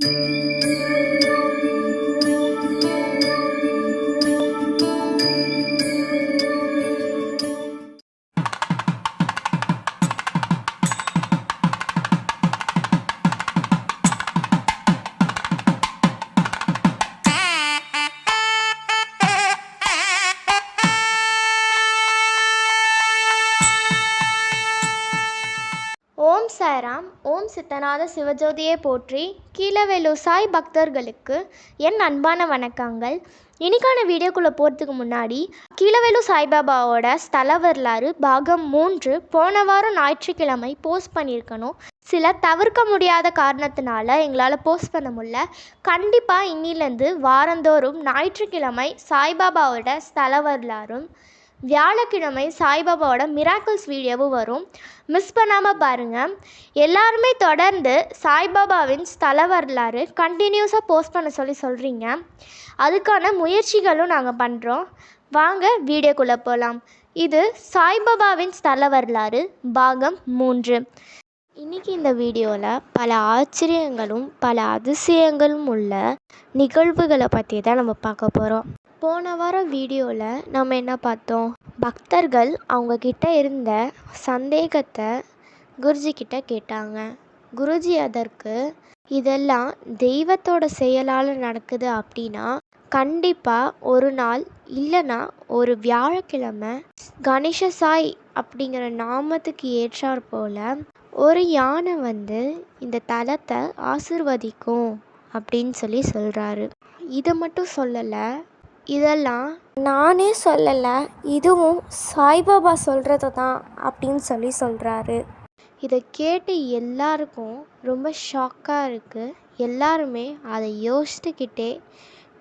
thank you சித்தநாத சிவஜோதியை போற்றி கீழவேலூர் சாய் பக்தர்களுக்கு என் அன்பான வணக்கங்கள். இன்னைக்கான வீடியோக்குள்ளே போகிறதுக்கு முன்னாடி கீழவேலூர் சாய்பாபாவோட ஸ்தல வரலாறு பாகம் மூன்று போன வாரம் ஞாயிற்றுக்கிழமை போஸ்ட் பண்ணியிருக்கணும். சில தவிர்க்க முடியாத காரணத்தினால எங்களால் போஸ்ட் பண்ண முடியல. கண்டிப்பாக இன்னிலேருந்து வாரந்தோறும் ஞாயிற்றுக்கிழமை சாய்பாபாவோட ஸ்தல வரலாறும் வியாழக்கிழமை சாய்பாபாவோட மிராக்கிள்ஸ் வீடியோவும் வரும். மிஸ் பண்ணாமல் பாருங்கள் எல்லாருமே தொடர்ந்து சாய்பாபாவின் ஸ்தல வரலாறு கண்டினியூஸாக போஸ்ட் பண்ண சொல்லி சொல்கிறீங்க அதுக்கான முயற்சிகளும் நாங்கள் பண்ணுறோம் வாங்க வீடியோக்குள்ளே போகலாம் இது சாய்பாபாவின் ஸ்தல வரலாறு பாகம் மூன்று. இன்னைக்கு இந்த வீடியோவில் பல ஆச்சரியங்களும் பல அதிசயங்களும் உள்ள நிகழ்வுகளை பற்றி தான் நம்ம பார்க்க போகிறோம் போன வாரம் வீடியோவில் நம்ம என்ன பார்த்தோம்? பக்தர்கள் அவங்க கிட்ட இருந்த சந்தேகத்தை குருஜி கிட்ட கேட்டாங்க. குருஜி அதற்கு இதெல்லாம் தெய்வத்தோட செயலால் நடக்குது அப்படின்னா கண்டிப்பாக ஒரு நாள் இல்லைன்னா ஒரு வியாழக்கிழமை கணேச சாய் அப்படிங்கிற நாமத்துக்கு ஏற்றாற் போல் ஒரு யானை வந்து இந்த தலத்தை ஆசிர்வதிக்கும் அப்படின்னு சொல்லி சொல்கிறாரு இதை மட்டும் சொல்லலை இதெல்லாம் நானே சொல்லலை இதுவும் சாய்பாபா சொல்கிறது தான் அப்படின்னு சொல்லி சொல்கிறாரு இதை கேட்டு எல்லாருக்கும் ரொம்ப ஷாக்காக இருக்குது எல்லாருமே அதை யோசித்துக்கிட்டே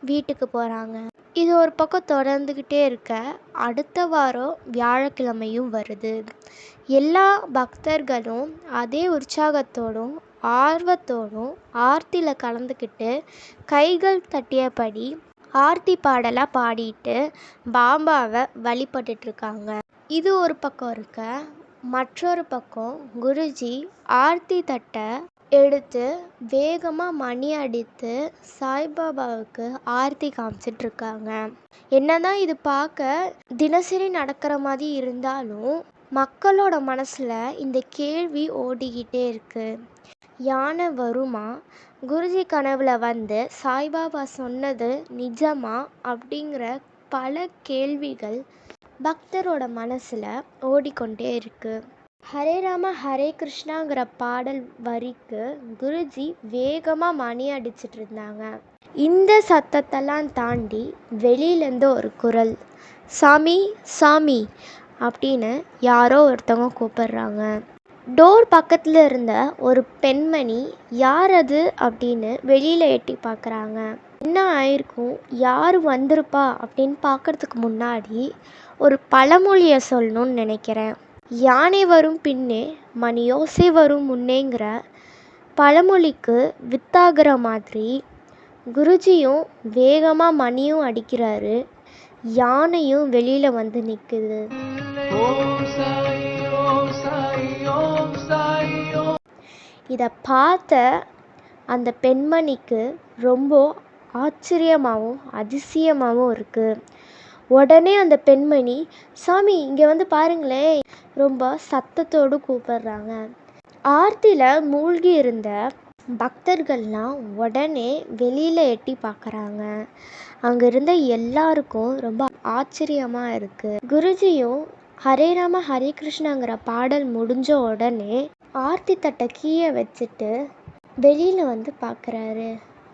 வீட்டுக்கு போகிறாங்க இது ஒரு பக்கம் தொடர்ந்துக்கிட்டே இருக்க அடுத்த வாரம் வியாழக்கிழமையும் வருது. எல்லா பக்தர்களும் அதே உற்சாகத்தோடும் ஆர்வத்தோடும் ஆர்த்தியில் கலந்துக்கிட்டு கைகள் தட்டியபடி ஆர்த்தி பாடலாக பாடிட்டு பாபாவை வழிபட்டுட்ருக்காங்க. இது ஒரு பக்கம் இருக்க மற்றொரு பக்கம் குருஜி ஆர்த்தி தட்டை எடுத்து வேகமாக மணி அடித்து சாய்பாபாவுக்கு ஆர்த்தி காமிச்சிட்ருக்காங்க. என்னதான் இது பார்க்க தினசரி நடக்கிற மாதிரி இருந்தாலும் மக்களோட மனசில் இந்த கேள்வி ஓடிக்கிட்டே இருக்குது யானை வருமா? குருஜி கனவுல வந்து சாய்பாபா சொன்னது நிஜமா அப்படிங்கிற பல கேள்விகள் பக்தரோட மனசில் ஓடிக்கொண்டே இருக்குது ஹரே ராம ஹரே கிருஷ்ணாங்கிற பாடல் வரிக்கு குருஜி வேகமாக மணி அடிச்சிட்டு இருந்தாங்க. இந்த சத்தத்தெல்லாம் தாண்டி வெளியிலேருந்து ஒரு குரல் சாமி சாமி அப்படின்னு யாரோ ஒருத்தவங்க கூப்பிடுறாங்க. டோர் பக்கத்தில் இருந்த ஒரு பெண்மணி யார் அது? அப்படின்னு வெளியில் எட்டி பார்க்குறாங்க என்ன ஆயிருக்கும்? யார் வந்திருப்பா? அப்படின்னு பார்க்கறதுக்கு முன்னாடி ஒரு பழமொழியை சொல்லணும்னு நினைக்கிறேன். யானை வரும் பின்னே மணி யோசை வரும் முன்னேங்கிற பழமொழிக்கு வித்தாகிற மாதிரி குருஜியும் வேகமாக மணியும் அடிக்கிறாரு. யானையும் வெளியில் வந்து நிற்குது இதை பார்த்த அந்த பெண்மணிக்கு ரொம்ப ஆச்சரியமாகவும் அதிசயமாகவும் இருக்குது உடனே அந்த பெண்மணி சாமி இங்கே வந்து பாருங்களேன் ரொம்ப சத்தத்தோடு கூப்பிடுறாங்க. ஆர்த்தியில் மூழ்கி இருந்த பக்தர்கள்லாம் உடனே வெளியில் எட்டி பார்க்குறாங்க. அங்கே இருந்த எல்லாருக்கும் ரொம்ப ஆச்சரியமாக இருக்குது குருஜியும் ஹரே ராம ஹரே கிருஷ்ணாங்கிற பாடல் முடிஞ்ச உடனே ஆர்த்தி தட்டை கீழே வச்சுட்டு வெளியில் வந்து பார்க்குறாரு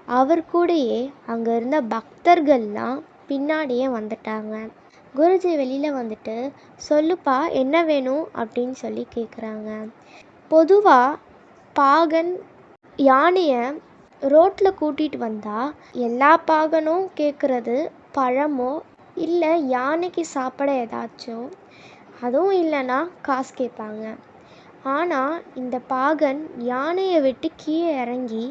அவர் கூடயே அங்கே இருந்த பக்தர்கள்லாம் பின்னாடியே வந்துட்டாங்க. குருஜி வெளியில் வந்துட்டு சொல்லுப்பா என்ன வேணும்? அப்படின்னு சொல்லி கேட்குறாங்க பொதுவாக பாகன் யானையை ரோட்டில் கூட்டிகிட்டு வந்தால் எல்லா பாகனும் கேட்குறது பழமோ இல்லை யானைக்கு சாப்பிட ஏதாச்சும்? அதுவும் இல்லைன்னா காசு கேட்பாங்க ஆனால் இந்த பாகன் யானையை விட்டு கீழே இறங்கி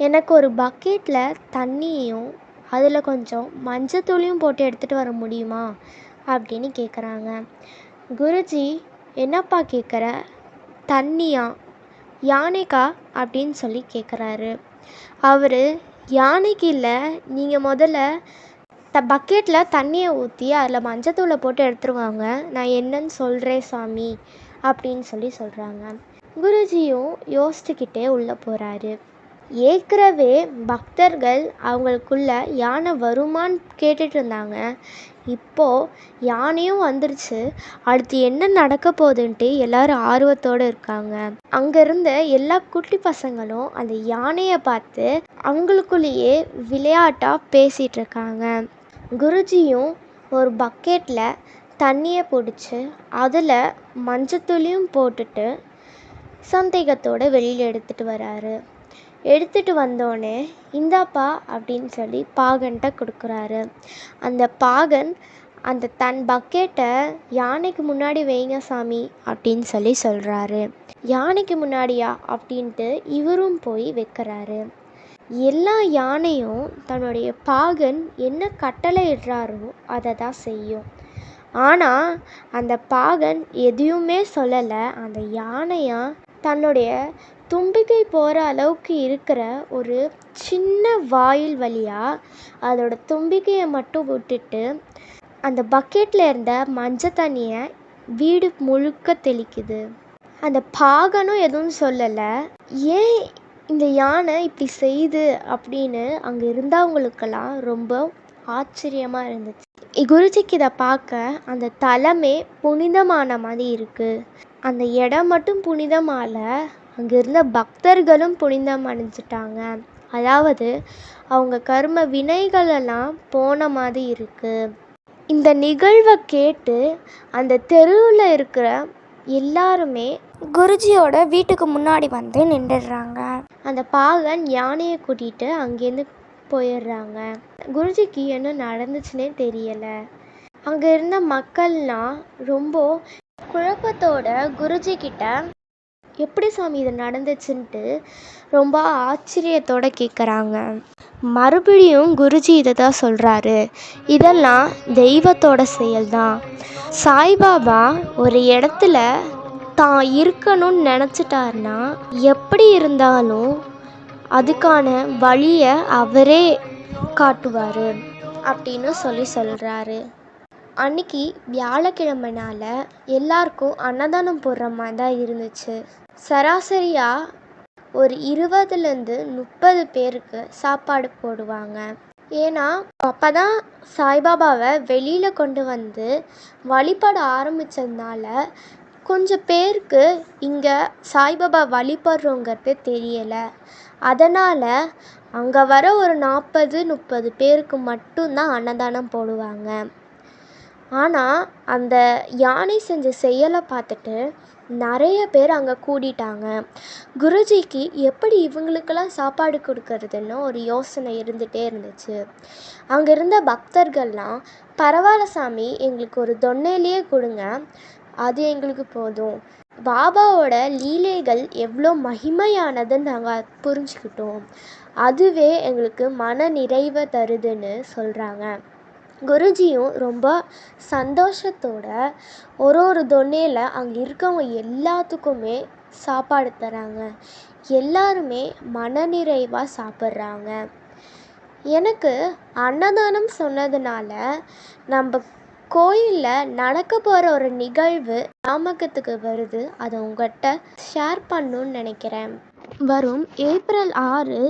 எனக்கு ஒரு பக்கெட்டில் தண்ணியையும் அதில் கொஞ்சம் மஞ்சத்தூளையும் போட்டு எடுத்துகிட்டு வர முடியுமா? அப்படின்னு கேட்குறாங்க குருஜி என்னப்பா கேட்குற தண்ணியா? யானைக்கா? அப்படின்னு சொல்லி கேட்குறாரு அவர் யானைக்கு இல்லை நீங்கள் முதல்ல த பக்கெட்டில் தண்ணியை ஊற்றி அதில் மஞ்சத்தூளை போட்டு எடுத்துருவாங்க நான் என்னன்னு சொல்கிறேன் சாமி. அப்படின்னு சொல்லி சொல்கிறாங்க குருஜியும் யோசிச்சுக்கிட்டே உள்ளே போகிறாரு ஏற்கனவே பக்தர்கள் அவங்களுக்குள்ள யானை வருமான்னு கேட்டுட்டு இருந்தாங்க. இப்போது யானையும் வந்துருச்சு. அடுத்து என்ன நடக்க போகுதுன்ட்டு எல்லாரும் ஆர்வத்தோடு இருக்காங்க. அங்கே இருந்த எல்லா குட்டி பசங்களும் அந்த யானையை பார்த்து அவங்களுக்குள்ளேயே விளையாட்டாக பேசிகிட்டு இருக்காங்க. குருஜியும் ஒரு பக்கெட்டில் தண்ணியை பிடிச்சி அதில் மஞ்சத்தூளியும் போட்டுட்டு சந்தேகத்தோடு வெளியில் எடுத்துகிட்டு வராரு. எடுத்துகிட்டு வந்தோடனே இந்தாப்பா அப்படின்னு சொல்லி பாகன்கிட்ட கொடுக்குறாரு. அந்த பாகன் அந்த தன் பக்கெட்டை யானைக்கு முன்னாடி வைங்க சாமி அப்படின்னு சொல்லி சொல்கிறாரு யானைக்கு முன்னாடியா? அப்படின்ட்டு இவரும் போய் வைக்கிறாரு. எல்லா யானையும் தன்னுடைய பாகன் என்ன கட்டளை இடுறாரோ அதை தான் செய்யும். ஆனால் அந்த பாகன் எதையுமே சொல்லலை. அந்த யானையாக தன்னுடைய தும்பிக்கை போகிற அளவுக்கு இருக்கிற ஒரு சின்ன வாயில் வழியாக அதோட தும்பிக்கையை மட்டும் விட்டுட்டு அந்த பக்கெட்டில் இருந்த மஞ்சள் தண்ணியை வீடு முழுக்க தெளிக்குது. அந்த பாகனும் எதுவும் சொல்லலை. ஏன் இந்த யானை இப்படி செய்யுது அப்படின்னு அங்கே இருந்தவங்களுக்கெல்லாம் ரொம்ப ஆச்சரியமாக இருந்துச்சு. குருஜிக்கு இதை பார்க்க அந்த தலமே புனிதமான மாதிரி இருக்குது அந்த இடம் மட்டும் புனிதமால அங்கே இருந்த பக்தர்களும் புனிதம் அடைஞ்சிட்டாங்க அதாவது அவங்க கர்ம வினைகளெல்லாம் போன மாதிரி இருக்குது இந்த நிகழ்வை கேட்டு அந்த தெருவில் இருக்கிற எல்லாருமே குருஜியோட வீட்டுக்கு முன்னாடி வந்து நின்றுடுறாங்க. அந்த பாகன் யானையை கூட்டிகிட்டு அங்கேருந்து போயிடுறாங்க. குருஜிக்கு என்ன நடந்துச்சுன்னே தெரியலை. அங்கே இருந்த மக்கள்லாம் ரொம்ப குழப்பத்தோட குருஜி கிட்ட எப்படி சாமி இது நடந்துச்சுன்ட்டு ரொம்ப ஆச்சரியத்தோட கேட்குறாங்க மறுபடியும் குருஜி இதை தான் சொல்கிறாரு இதெல்லாம் தெய்வத்தோட செயல்தான். சாய்பாபா ஒரு இடத்துல தான் இருக்கணும்னு நினச்சிட்டாருன்னா எப்படி இருந்தாலும் அதுக்கான வழியை அவரே காட்டுவார் அப்படின்னு சொல்லி சொல்கிறாரு அன்னைக்கு வியாழக்கிழமைனால எல்லாருக்கும் அன்னதானம் போடுற மாதிரி தான் இருந்துச்சு. சராசரியாக ஒரு இருபதுலேருந்து முப்பது பேருக்கு சாப்பாடு போடுவாங்க. ஏன்னா அப்போ தான் சாய்பாபாவை வெளியில் கொண்டு வந்து வழிபட ஆரம்பித்ததுனால கொஞ்சம் பேருக்கு இங்கே சாய்பாபா வழிபடுறோங்கிறது தெரியலை. அதனால் அங்கே வர ஒரு நாற்பது முப்பது பேருக்கு மட்டும்தான் அன்னதானம் போடுவாங்க. ஆனால் அந்த யானை செஞ்ச செயலை பார்த்துட்டு நிறைய பேர் அங்கே கூடிட்டாங்க. குருஜிக்கு எப்படி இவங்களுக்கெல்லாம் சாப்பாடு கொடுக்கறதுன்னு ஒரு யோசனை இருந்துகிட்டே இருந்துச்சு. அங்கே இருந்த பக்தர்கள்லாம் பரவாயில்ல சாமி எங்களுக்கு ஒரு தொன்னையிலேயே கொடுங்க. அது எங்களுக்கு போதும். பாபாவோட லீலைகள் எவ்வளோ மகிமையானதுன்னு நாங்கள் புரிஞ்சுக்கிட்டோம். அதுவே எங்களுக்கு மன நிறைவை தருதுன்னு சொல்கிறாங்க குருஜியும் ரொம்ப சந்தோஷத்தோட ஒரு ஒரு தொன்னையில் அங்கே இருக்கவங்க எல்லாத்துக்குமே சாப்பாடு தராங்க. எல்லாருமே மனநிறைவாக சாப்பிட்றாங்க. எனக்கு அன்னதானம் சொன்னதுனால நம்ம கோயிலில் நடக்க போகிற ஒரு நிகழ்வு ஞாபகத்துக்கு வருது. அதை உங்கள்கிட்ட ஷேர் பண்ணணுன்னு நினைக்கிறேன். வரும் ஏப்ரல் ஆறு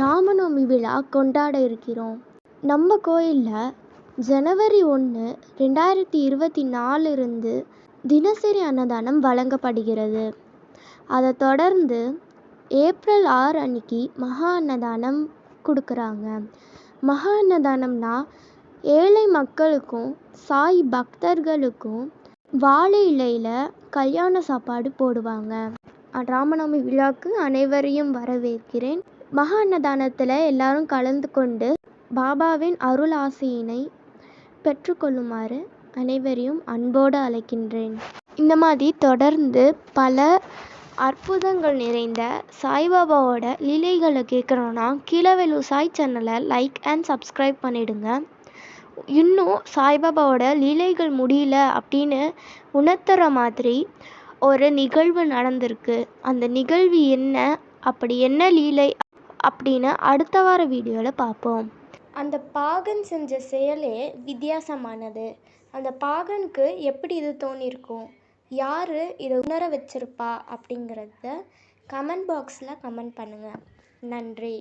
ராமநவமி விழா கொண்டாட இருக்கிறோம். நம்ம கோயிலில் ஜனவரி ஒன்று ரெண்டாயிரத்தி இருபத்தி நாலு இருந்து தினசரி அன்னதானம் வழங்கப்படுகிறது. அதை தொடர்ந்து ஏப்ரல் ஆறு அன்னைக்கு மகா அன்னதானம் கொடுக்குறாங்க. மகா அன்னதானம்னா ஏழை மக்களுக்கும் சாய் பக்தர்களுக்கும் வாழை இலையில் கல்யாண சாப்பாடு போடுவாங்க. ராமநவமி விழாவுக்கு அனைவரையும் வரவேற்கிறேன். மகா அன்னதானத்தில் எல்லாரும் கலந்து கொண்டு பாபாவின் அருள் ஆசையினை பெற்றுக்கொள்ளுமாறு அனைவரையும் அன்போடு அழைக்கின்றேன். இந்த மாதிரி தொடர்ந்து பல அற்புதங்கள் நிறைந்த சாய்பாபாவோட லீலைகளை கேட்கணுன்னா கீழவேலு சாய் சேனலை லைக் அண்ட் சப்ஸ்கிரைப் பண்ணிவிடுங்க இன்னும் சாய்பாபாவோட லீலைகள் முடியல அப்படின்னு உணர்த்துற மாதிரி ஒரு நிகழ்வு நடந்திருக்கு. அந்த நிகழ்வு என்ன? அப்படி என்ன லீலை? அப்படின்னு அடுத்த வார வீடியோவில் பார்ப்போம். அந்த பாகன் செஞ்ச செயலே வித்தியாசமானது. அந்த பாகனுக்கு எப்படி இது தோணியிருக்கும் யார் இதை உணர வச்சிருப்பா அப்படிங்கிறத கமெண்ட் பாக்ஸில் கமெண்ட் பண்ணுங்கள் நன்றி.